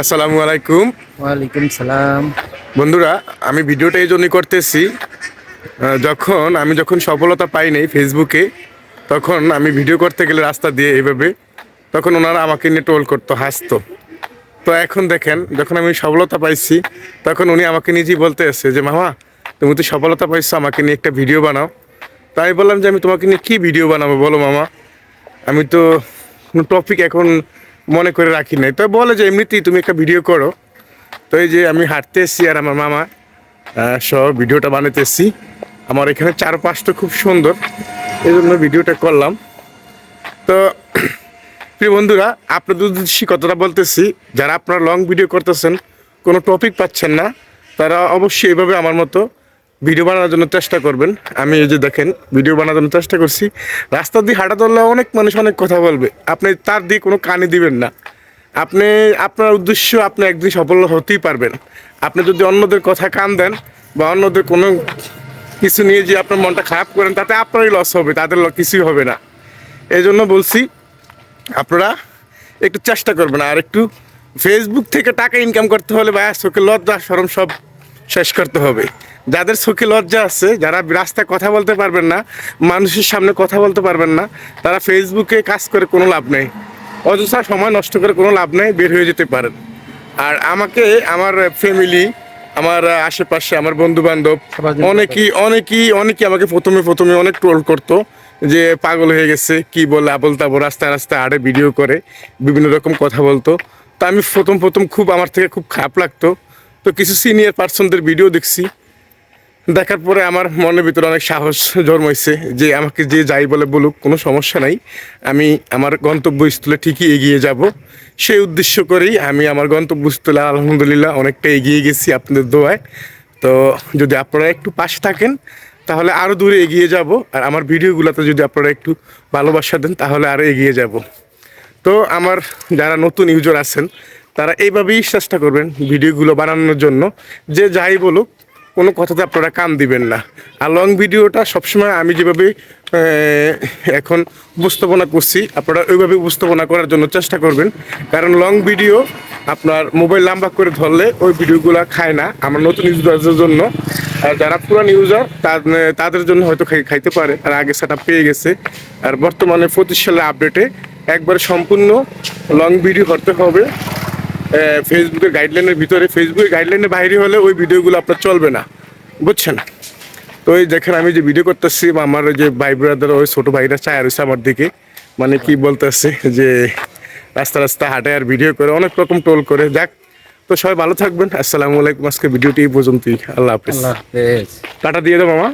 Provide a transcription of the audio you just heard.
আসসালামু আলাইকুম। ওয়ালাইকুম সালাম। বন্ধুরা আমি ভিডিওটা এই জন্যই করতেছি যখন আমি যখন সফলতা পাই নাই ফেসবুকে তখন আমি ভিডিও করতে গেলে রাস্তা দিয়ে এইভাবে তখন ওনারা আমাকে নিয়ে টোল করতো হাসতো। তো এখন দেখেন যখন আমি সফলতা পাইছি তখন উনি আমাকে নিজেই বলতে এসছে যে মামা তুমি তো সফলতা পাইছো আমাকে নিয়ে একটা ভিডিও বানাও। তাই আমি বললাম যে আমি তোমাকে নিয়ে কী ভিডিও বানাবো বলো মামা? আমি তো কোনো টপিক এখন মনে করে রাখি নাই। তো বলে যে এমনিতেই তুমি একটা ভিডিও করো। তো এই যে আমি হাঁটতে এসেছি আর আমার মামা সহ ভিডিওটা বানাতে এসেছি। আমার এখানে চারপাশটা খুব সুন্দর। এই জন্য ভিডিওটা করলাম। তো প্রিয় বন্ধুরা, আপনাদের উদ্দেশ্যে কতটা বলতেছি, যারা আপনারা লং ভিডিও করতেছেন, কোনো টপিক পাচ্ছেন না, তারা অবশ্যই এইভাবে আমার মতো ভিডিও বানানোর জন্য চেষ্টা করবেন। আমি এই যে দেখেন, ভিডিও বানানোর জন্য চেষ্টা করছি। রাস্তা দিয়ে হাঁটা ধরলে অনেক মানুষ অনেক কথা বলবে। আপনি তার দিয়ে কোনো কানে দিবেন না। আপনি, আপনার উদ্দেশ্য আপনি একদিন সফল হতেই পারবেন। আপনি যদি অন্যদের কথা কান দেন বা অন্যদের কোনো কিছু নিয়ে যে আপনার মনটা খারাপ করেন, তাতে আপনারই লস হবে, তাদের কিছুই হবে না। এই জন্য বলছি, আপনারা একটু চেষ্টা করবেন। আর একটু ফেসবুক থেকে টাকা ইনকাম করতে হলে বা চোখে লজ্জা সরম সব শেষ করতে হবে। যাদের চোখে লজ্জা আছে যারা রাস্তায় কথা বলতে পারবেন না মানুষের সামনে কথা বলতে পারবেন না তারা ফেসবুকে কাজ করে কোনো লাভ নেই। অযথা সময় নষ্ট করে কোনো লাভ নেই বের হয়ে যেতে পারেন। আর আমাকে আমার ফ্যামিলি আমার আশেপাশে আমার বন্ধু বান্ধব অনেকেই অনেকেই অনেকেই আমাকে প্রথমে প্রথমে অনেক ট্রোল করতো যে পাগল হয়ে গেছে কি বলে আবল তাবল রাস্তায় রাস্তায় আড়ে ভিডিও করে বিভিন্ন রকম কথা বলতো। তা আমি প্রথম প্রথম খুব আমার থেকে খুব খারাপ লাগতো। তো কিছু সিনিয়র পার্সনদের ভিডিও দেখছি। দেখার পরে আমার মনের ভিতরে অনেক সাহস জন্মাইছে যে আমাকে যে যাই বলে বলুক, কোনো সমস্যা নাই। আমি আমার গন্তব্যস্থলে ঠিকই এগিয়ে যাব। সেই উদ্দেশ্য করেই আমি আমার গন্তব্যস্থলে আলহামদুলিল্লাহ অনেকটা এগিয়ে গেছি আপনাদের দোয়ায়। তো যদি আপনারা একটু পাশে থাকেন, তাহলে আরও দূরে এগিয়ে যাব। আর আমার ভিডিওগুলোতে যদি আপনারা একটু ভালোবাসা দেন, তাহলে আরও এগিয়ে যাব। তো আমার যারা নতুন ইউজার আছেন তারা এইভাবেই চেষ্টা করবেন ভিডিওগুলো বানানোর জন্য। যে যাই বলুক, কোনো কথাতে আপনারা কান দিবেন না। আর লং ভিডিওটা সবসময় আমি যেভাবে এখন উপস্থাপনা করছি, আপনারা ওইভাবে উপস্থাপনা করার জন্য চেষ্টা করবেন। কারণ লং ভিডিও আপনার মোবাইল লম্বা করে ধরলে ওই ভিডিওগুলো খায় না আমার নতুন ইউজারদের জন্য। আর যারা পুরান ইউজার তাদের জন্য হয়তো খাই- খাইতে পারে। আর আগে সেটা পেয়ে গেছে। আর বর্তমানে পঁচিশ আপডেটে একবার সম্পূর্ণ লং ভিডিও করতে হবে। ফেসবুকের গাইডলাইনের ভিতরে ফেসবুকের গাইডলাইনের বাইরে হলে ওই ভিডিওগুলো আপনার চলবে না বুঝছেন? তো এই দেখেন আমি যে ভিডিও করতেছি বা আমার ওই যে ভাই ব্রাদার ওই ছোটো ভাইরা চায় রয়েছে আমার দিকে মানে কি বলতেছে যে রাস্তা রাস্তা হাঁটে আর ভিডিও করে অনেক রকম টোল করে। যাক তো সবাই ভালো থাকবেন। আসসালামু আলাইকুম। আজকে ভিডিওটি এই পর্যন্তই। আল্লাহ হাফিজ। আল্লাহ হাফেজ। টাটা দিয়ে দাও মামা।